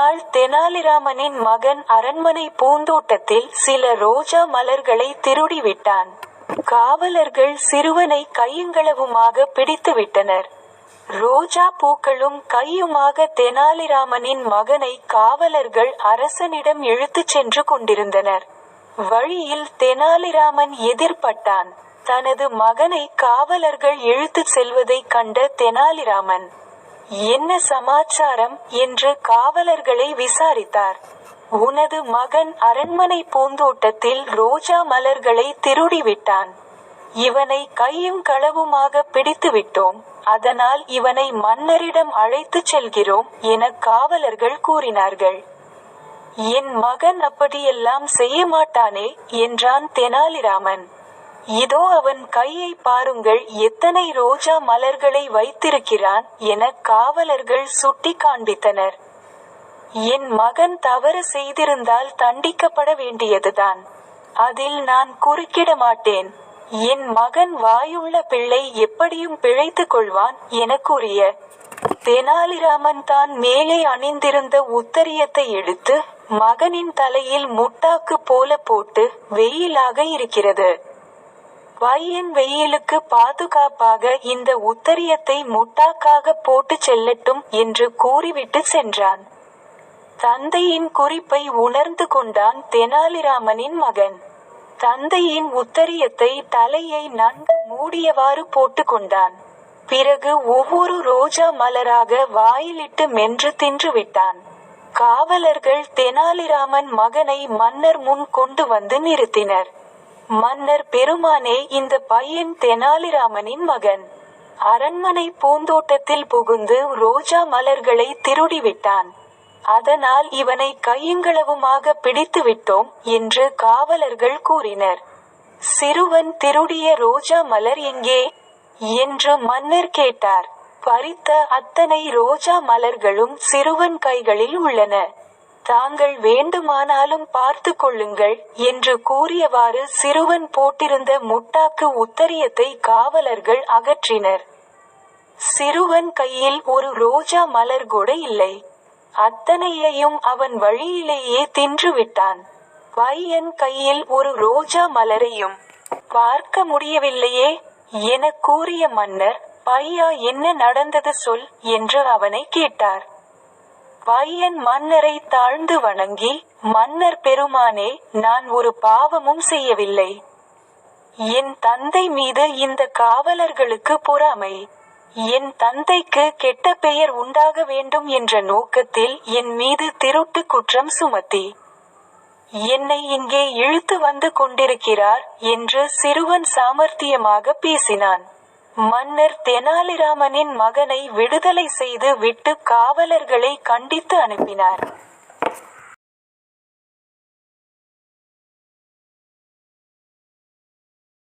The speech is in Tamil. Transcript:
நாள் தெனாலிராமனின் மகன் அரண்மனை பூந்தோட்டத்தில் சில ரோஜா மலர்களை திருடிவிட்டான். காவலர்கள் சிறுவனை கையுங்களவுமாக பிடித்துவிட்டனர். ரோஜா பூக்களும் கையுமாக தெனாலிராமனின் மகனை காவலர்கள் அரசனிடம் இழுத்துச் சென்று கொண்டிருந்தனர். வழியில் தெனாலிராமன் எதிர்பட்டான். தனது மகனை காவலர்கள் இழுத்துச் செல்வதைக் கண்ட தெனாலிராமன் என்ன சமாச்சாரம் என்று காவலர்களை விசாரித்தார். உனது மகன் அரண்மனை பூந்தோட்டத்தில் ரோஜா மலர்களை திருடிவிட்டான். இவனை கையும் களவுமாக பிடித்துவிட்டோம். அதனால் இவனை மன்னரிடம் அழைத்துச் செல்கிறோம் என காவலர்கள் கூறினார்கள். என் மகன் அப்படியெல்லாம் செய்ய மாட்டானே என்றான் தெனாலிராமன். இதோ அவன் கையை பாருங்கள் எத்தனை ரோஜா மலர்களை வைத்திருக்கிறான் என காவலர்கள் சுட்டி காண்பித்தனர். என் மகன் தவறு செய்திருந்தால் தண்டிக்கப்பட வேண்டியதுதான். அதில் நான் குறுக்கிட மாட்டேன். என் மகன் வாயுள்ள பிள்ளை எப்படியும் பிழைத்துக் கொள்வான் என கூறிய தெனாலிராமன் தான் மேலே அணிந்திருந்த உத்தரியத்தை எடுத்து மகனின் தலையில் முட்டாக்கு போல போட்டு வெயிலாக இருக்கிறது. பையன் வெயிலுக்கு பாதுகாப்பாக இந்த உத்தரியத்தை முட்டாக்காக போட்டு செல்லட்டும் என்று கூறிவிட்டு சென்றான். தந்தையின் குறிப்பை உணர்ந்து கொண்டான் தெனாலிராமனின் மகன். தந்தையின் உத்தரியத்தை தலையை நன்கு மூடியவாறு போட்டு கொண்டான். பிறகு ஒவ்வொரு ரோஜா மலராக வாயிலிட்டு மென்று தின்று விட்டான். காவலர்கள் தெனாலிராமன் மகனை மன்னர் முன் கொண்டு வந்து நிறுத்தினர். மன்னர் பெருமானே இந்த பையன் தெனாலிராமனின் மகன். அரண்மனை பூந்தோட்டத்தில் புகுந்து ரோஜா மலர்களை திருடிவிட்டான். அதனால் இவனை கையுங்களவுமாக பிடித்து விட்டோம் என்று காவலர்கள் கூறினர். சிறுவன் திருடிய ரோஜா மலர் எங்கே? என்று மன்னர் கேட்டார். பறித்த அத்தனை ரோஜா மலர்களும் சிறுவன் கைகளில் உள்ளன. தாங்கள் வேண்டுமானாலும் பார்த்து கொள்ளுங்கள் என்று கூறியவாறு சிறுவன் போட்டிருந்த முட்டாக்கு உத்தரியத்தை காவலர்கள் அகற்றினர். சிறுவன் கையில் ஒரு ரோஜா மலர் கூட இல்லை. அத்தனையையும் அவன் வழியிலேயே தின்று விட்டான் பையன் கையில் ஒரு ரோஜா மலரையும் பார்க்க முடியவில்லையே என கூறிய மன்னர் பையா என்ன நடந்தது சொல் என்று அவனை கேட்டார். பையன் மன்னரை தாழ்ந்து வணங்கி மன்னர் பெருமானே நான் ஒரு பாவமும் செய்யவில்லை. என் தந்தை மீது இந்த காவலர்களுக்கு பொறாமை. என் தந்தைக்கு கெட்ட பெயர் உண்டாக வேண்டும் என்ற நோக்கத்தில் என் மீது திருட்டு குற்றம் சுமத்தி. என்னை இங்கே இழுத்து வந்து கொண்டிருக்கிறார் என்று சிறுவன் சாமர்த்தியமாக பேசினான். மன்னர் தெனாலிராமனின் மகனை விடுதலை செய்து விட்டு காவலர்களை கண்டித்து அனுப்பினார்.